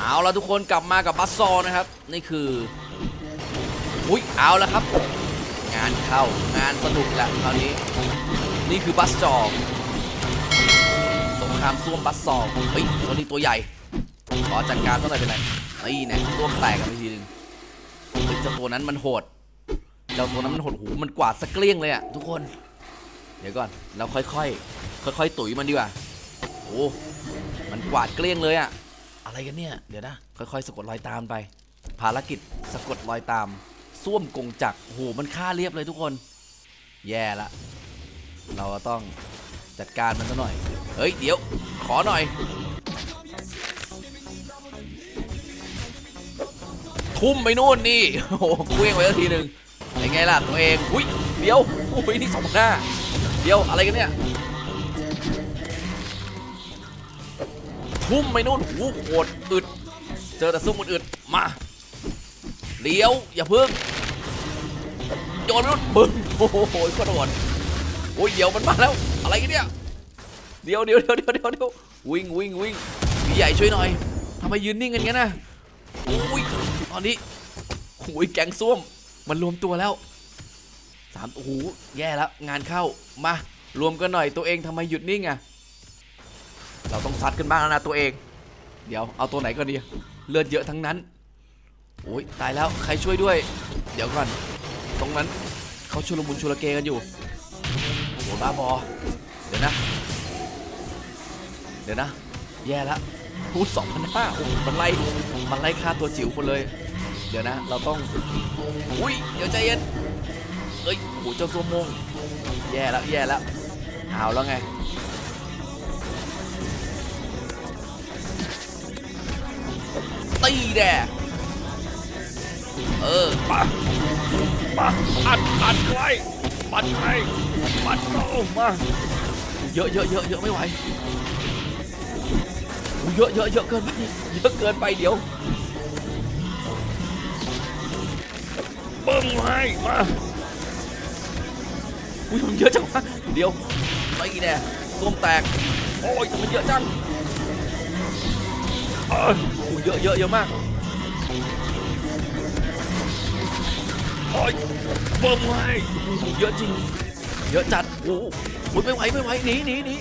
เอาละทุกคนกลับมากับบัสซอลนะครับ นี่คือ อุ้ยเอาล้วครับ งานเข้างานสนุกละคราวนี้ นี่คือบัสจอสงครามซ่วมบัสซอลเฮ้ยตัวนี้ตัวใหญ่ขอจัดการเท่าไหร่เป็นไรนี่แน่ซ่วแตกกันไปทีนึงเจ้าตัวนั้นมันโหดเจ้าตัวนั้นมันโหดหูมันกวาดสกเกลี้ยงเลยอะทุกคน เดี๋ยวก่อนเราค่อยๆค่อยๆตุ๋ยมันดีกว่าโอ้มันกวาดเกลี้ยงเลยอะ อะไรกันเนี่ย เดี๋ยวนะ ค่อยๆสะกดรอยตามไป ภารกิจสะกดรอยตามส้วมกงจักรโอ้โหมันฆ่าเรียบเลยทุกคน แย่ละ เราต้องจัดการมันซะหน่อย เฮ้ย เดี๋ยว ขอหน่อย ทุ่มไปนู่นนี่ โอ้โหเคว้งไปแล้ทีหนึ่งเป็นไงล่ะตัวเอง อุ้ย เดี๋ยว อุ้ย นี่สองหน้า เดี๋ยว อะไรกันเนี่ย ทุ่มไปนู่นหูโหดอึด เจอแต่ซุ่มอึดมาเลี้ยวอย่าพึ่งโยนไปนู่นบึ้งโอ้โหกระโดดโอ้ยเดี๋ยวมันมาแล้ว อะไรกันเนี่ยเดี๋ยวเดี๋ยวเดี๋ยวเดี๋ยวเดี๋ยวเดี๋ยววิ่งวิ่งวิ่งพี่ใหญ่ช่วยหน่อยทำไมยืนนิ่งกันงั้นนะอุ้ยตอนนี้โอ้ยแกงส้วมมันรวมตัวแล้วสามโอ้โหแย่แล้วงานเข้ามา รวมกันหน่อยตัวเองทำไมหยุดนิ่งอะ เราต้องซัดกันบ้างแล้วนะตัวเอง เดี๋ยวเอาตัวไหนก่อนดีเลือดเยอะทั้งนั้นโอ้ยตายแล้วใครช่วยด้วย เดี๋ยวก่อน ตรงนั้นเขาชุลมุนชุลเกกันอยู่โอ้โหบ้าบอเดี๋ยวนะ เดี๋ยวนะ แย่ละพูดสองพันห้าโอ้มันไล่มันไล่ฆ่าตัวจิ๋วคนเลย เดี๋ยวนะ เราต้องอุ้ยเดี๋ยวใจเย็นเอ้ยโอ้โหเจ้าตัวมง แย่แล้วแย่แล้วเอาแล้วไง ตีแดกเออปะปะอัดอัดไว้ปัดไว้ปัดเข้ามาเยอะเยอะเยอะเยอะไม่ไหวอุ๊ยเยอะเยอะเยอะเกินไปเยอะเกินไปเดี๋ยวเบิ้งไว้มาอุ้ยมันเยอะจังวะเดี๋ยวไม่แน่ส้วมแตกโอ้ยทำไมันเยอะจัง เอยอุ้เยอะเยอะเยอะมากโอ้ยเบิ้งไว้อุ้ยเยอะจริง เยอะจัดโอ้โหอุ๊ยไม่ไหวไม่ไหวหนีหนีหนี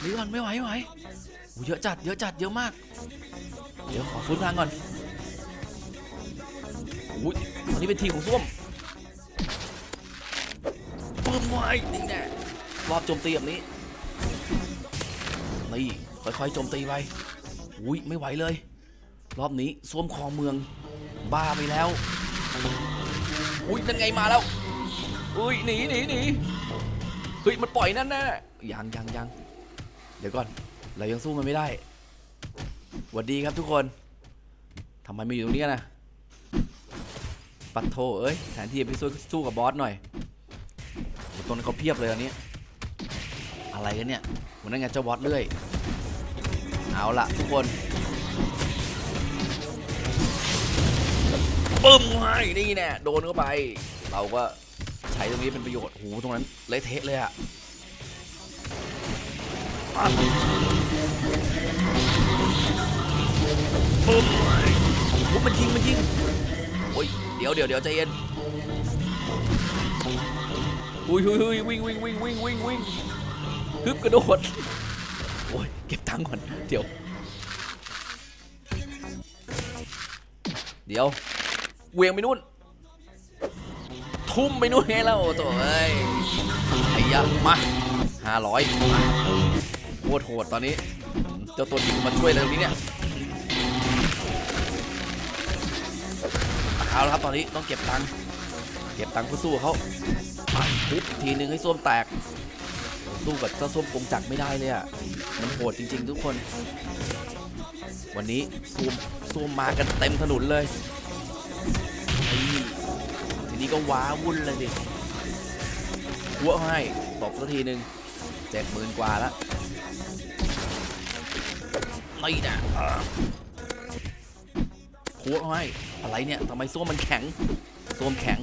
หนีก่อนไม่ไหวไม่ไหวเยอะจัดเยอะจัดเยอะมาก เดี๋ยวขอฟื้นพลังก่อนอุ้ยอันนี้เป็นทีของส้วมปึ้มไว้นี่แน่รอบโจมตีแบบนี้นี่ค่อยๆโจมตีไป อุ้ยไม่ไหวเลย รอบนี้ส้วมคลองเมือง บ้าไปแล้ว อุ้ยนั่นไงมาแล้ว อุ้ยหนีหนีหนีเฮ้ยมันปล่อยนั่นแน่ยังยังยังเดี๋ยวก่อน เรายังสู้มันไม่ได้หวัดดีครับทุกคนทำไมมาอยู่ตรงนี้กันนะปัดโทเอ้ยแทนที่จะไปสู้สู้กับบอสหน่อยตรงนั้นเขาเพียบเลยตอนนี้ อะไรกันเนี่ยวันนั้นไงเจ้าบอสเรื่อย เอาละทุกคนปึ้มไว้นี่แน่โดนเข้าไป เราก็ใช้ตรงนี้เป็นประโยชน์โหตรงนั้นเละเทะเลยอะปึ้มไว้โอ้โหมันยิงมันยิงโอ้ยเดี๋ยวเดี๋ยวเดี๋ยวใจเย็นอุ้ยอุ้ยอุ้ยวิ่งวิ่งวิ่งวิ่งวิ่งวิ่งฮึบกระโดดโอ้ยเก บตังก่อน เดี๋ยว เดี๋ยวเวียงไปนู่น ทุ่มไปนู่นไงแล้วตัวเอ้ยไอ้ยะมาห้าร้อยโคตรโหดตอนนี้เจ้าตัวจิ๋วมาช่วยอะไรตรงนี้เนี่ยเอาละครับตอนนี้ต้องเก็บตังค์เก็บตังค์เพื่อสู้เขาปุ๊บทีนึงให้ส้วมแตก สู้กับเจ้าส้มกงจักรไม่ได้เลยอะมันโหดจริง ๆ ทุกคน วันนี้ซูมซูมมากันเต็มถนนเลยทีนี้ก็ว้าวุ่นเลยดิหัวให้ตบสักทีหนึ่งเจ็ดหมื่นกว่าล้วไม่นะหัวให้อะไรเนี่ยทำไมส้วมมันแข็งส้วมแข็ง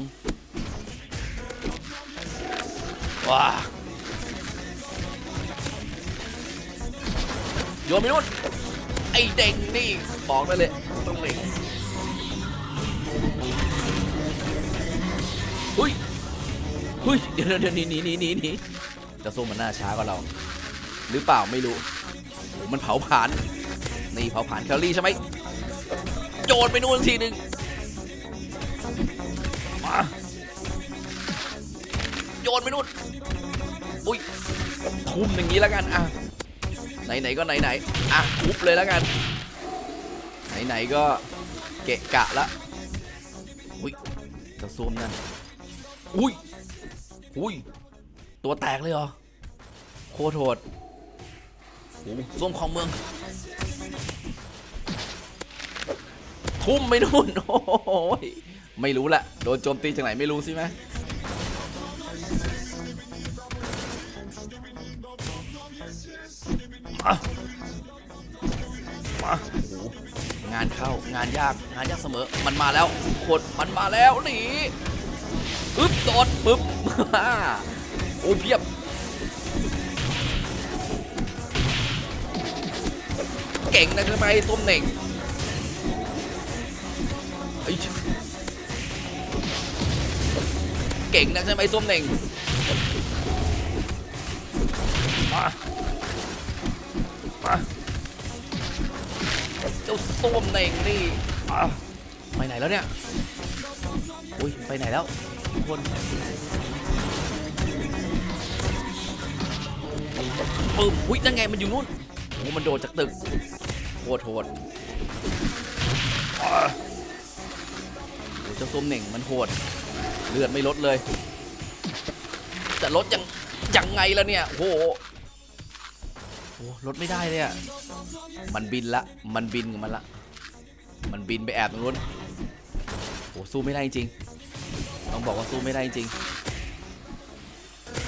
ว้า โยนไปนู่นไอเด้งนี่บอกได้เลยต้องเล็งเฮ้ยเฮ้ยเดี๋ยวเดี๋ยวนีหนีหนีหนีหนีจะสู้มันหน้าช้ากว่าเรา หรือเปล่าไม่รู้โอ้มันเผาผลาญนี่เผาผลาญแคลอรี่ใช่ไหมโจนไปนู่นทีหนึ่งมาโยนไปนู่นอุ้ยทุ่มอย่างนี้แล้วกันอะ ไหนๆก็ไหนๆอะทุบเลยแล้วกัน ไหนๆก็เกะกะละอุ้ยจะซูมนั่นอุ้ยอุ้ยตัวแตกเลยเหรอโคตรโหดโอ้ส้วมของเมือง ทุ่มไปนู่นโอ้ยไม่รู้แหละโดนโจมตีจากไหนไม่รู้สิไหม มามาโอ้โหงานเข้างานยากงานยากเสมอ มันมาแล้วขดมันมาแล้วหนีอึ๊บโดดปึ๊บโอ้เพียบเก่งนะใช่ไหมต้มเหน่งเฮ้เก่งนะใช่ไหมส้มเหน่งมา มาเจ้าส้มเหน่งนี่ไปไหนแล้วเนี่ยอุ้ยไปไหนแล้วทุกคนปึ๊บอุ้ยนั่นไงมันอยู่นู่นโอ้มันโดดจากตึกโคตรโหดโอ้เจ้าส้มเหน่งมันโหด เลือดไม่ลดเลย จะลดยังยังไงล่ะเนี่ยโอ้โห อ้ลดไม่ได้เลยอะ มันบินละ มันบินมันละ มันบินไปแอบตรงนู้นโอ้สู้ไม่ได้จริง ต้องบอกว่าสู้ไม่ได้จริง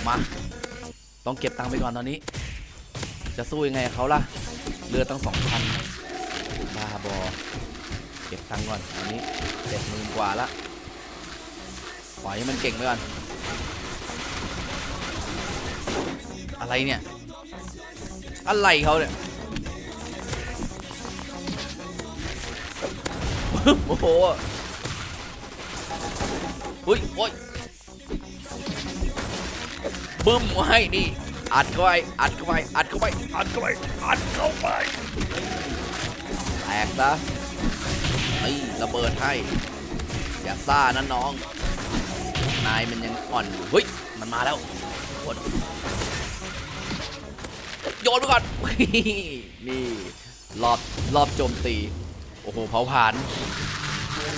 มา ต้องเก็บตังค์ไปก่อนตอนนี้ จะสู้ยังไงเขาล่ะเลือตั้งสองพันบ้าบอ เก็บตังค์ก่อนอันนี้เจ็ดหมื่นกว่าละปล่อยให้มันเก่งไปก่อน อะไรเนี่ย อะไรเขาเนี่ยโอ้โหอุ้ยโอ้ยบึ้มให้นี่อัดเข้าไปอัดเข้าไปอัดเข้าไปอัดเข้าไปอัดเข้าไปแตกซะนี่ระเบิดให้อย่าซ่านะน้องนายมันยังอ่อนอยู่เฮ้ยมันมาแล้วกด โยนไปก่อน นี่รอบรอบโจมตี โอ้โหเผาผลาญ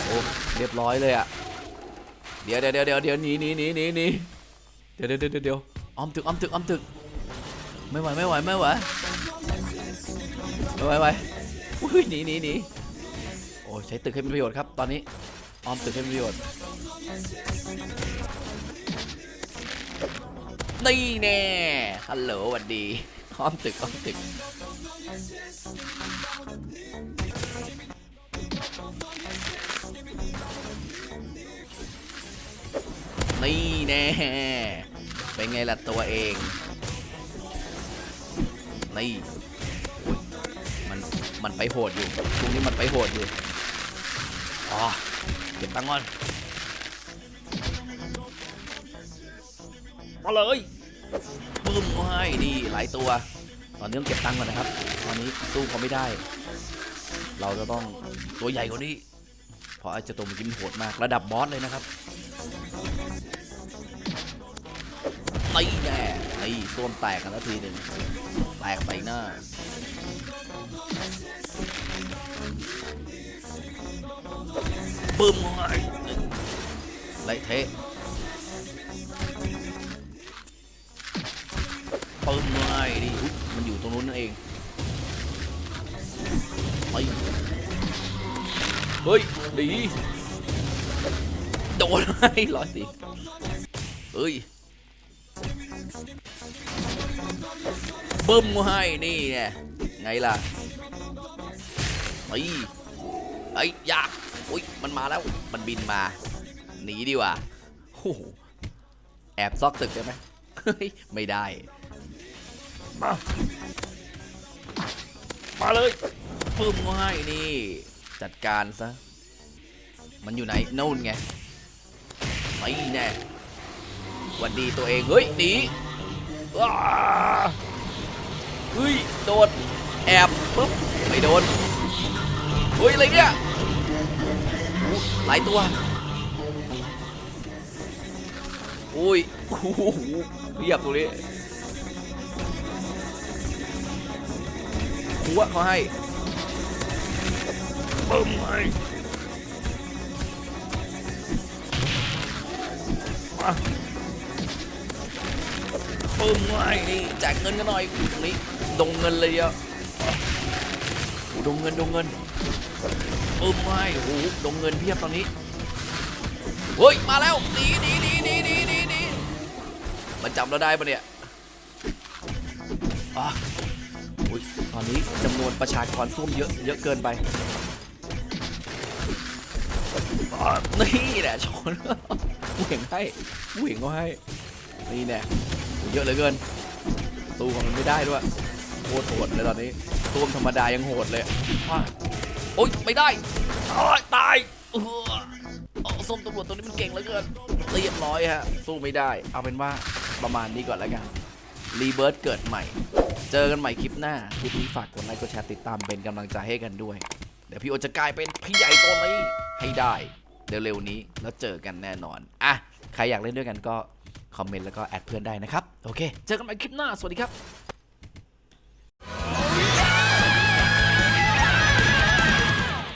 โอ้เรียบร้อยเลยอะเดี๋ยวเดี๋ยวเดี๋ยวเดี๋ยวหนีหนีหนีหนีหนีเดี๋ยวเดี๋ยวเดี๋ยวเดี๋ยวอ้อมตึกอ้อมตึกอ้อมตึก ไม่ไหวไม่ไหวไม่ไหวไม่ไหวไม่ไหวอุ้ยหนีหนีหนีโอ้ยใช้ตึกให้เป็นประโยชน์ครับ ตอนนี้ออมตึกให้เป็นประโยชน์นี่แน่ฮัลโหลสวัสดี ออมตึกออมตึกนี่แน่เป็นไงล่ะตัวเอง นี่มัน มันไปโหดอยู่ช่วงนี้มันไปโหดอยู่ อ๋อ เก็บตังค์ก่อน มาเลยึ้มให้ดีหลายตัว ตอนนี้ต้องเก็บตังค์ก่อนนะครับ ตอนนี้สู้เขาไม่ได้ เราจะต้องตัวใหญ่กว่านี้เพราะไอ้เจ้าตัวมันกินโหดมากระดับบอสเลยนะครับตีแน่ตีส้วมแตกกันแล้วทีหนึ่งแตกใส่หน้าบึ้มให้หนึ่งเละเทะ ปึ้มให้ดิมันอยู่ตรงนู้นนั่นเองไปเฮ้ยดีโดนให้ร้อยสิเฮ้ยบึ้มให้นี่ไงไงล่ะไอ้ไอ้ยยากอุ้ยมันมาแล้วมันบินมาหนีดีกว่าโอ้โหแอบซอกตึกได้ไหมไม่ได้ มามาเลยพึ่มง่ายนี่ จัดการซะ มันอยู่ไหนนู่นไงไม่แน่วันดีตัวเองเฮ้ยหนีอ้าเฮ้ยโดนแอบปุ๊บไม่โดนเฮ้ยอะไรเนี่ยหลายตัวอุ้ยโอ้โหเพียบตรงนี้ หัวเขาให้ปึ้มให้มาปึ้มให้นี่แจกเงินกันหน่อยตรงนี้ดงเงินเลยเดียวโอ้ดงเงินดงเงินปึ้มให้โอ้โหดงเงินเพียบตอนนี้เฮ้ยมาแล้วหนีหนีหนีหนีหนีหนีมันจำเราได้ปะเนี่ยอะอุ้ย ตอนนี้จำนวนประชากรส้วมเยอะเยอะเกินไป นี่แหละชนผู้เห็นให้ผู้เห็นก็ให้ นี่แน่เยอะเหลือเกินตู้ของมันไม่ได้ด้วยโคตรโหดเลยตอนนี้ตู้มธรรมดายังโหดเลยโอ๊ยไม่ได้ตายส้มตำรวจตัวนี้มันเก่งเหลือเกินเรียบร้อยฮะสู้ไม่ได้ เอาเป็นว่าประมาณนี้ก่อนแล้วกัน รีเบิร์ตเกิดใหม่ เจอกันใหม่คลิปหน้าคลิปนี้ฝากกดไลค์กดแชร์ติดตามเป็นกำลังใจให้กันด้วย เดี๋ยวพี่โอจะกลายเป็นพี่ใหญ่ตัวนี้ให้ได้เร็วๆนี้แล้วเจอกันแน่นอนอะใครอยากเล่นด้วยกันก็คอมเมนต์แล้วก็แอดเพื่อนได้นะครับ โอเค เจอกันใหม่คลิปหน้า สวัสดีครับ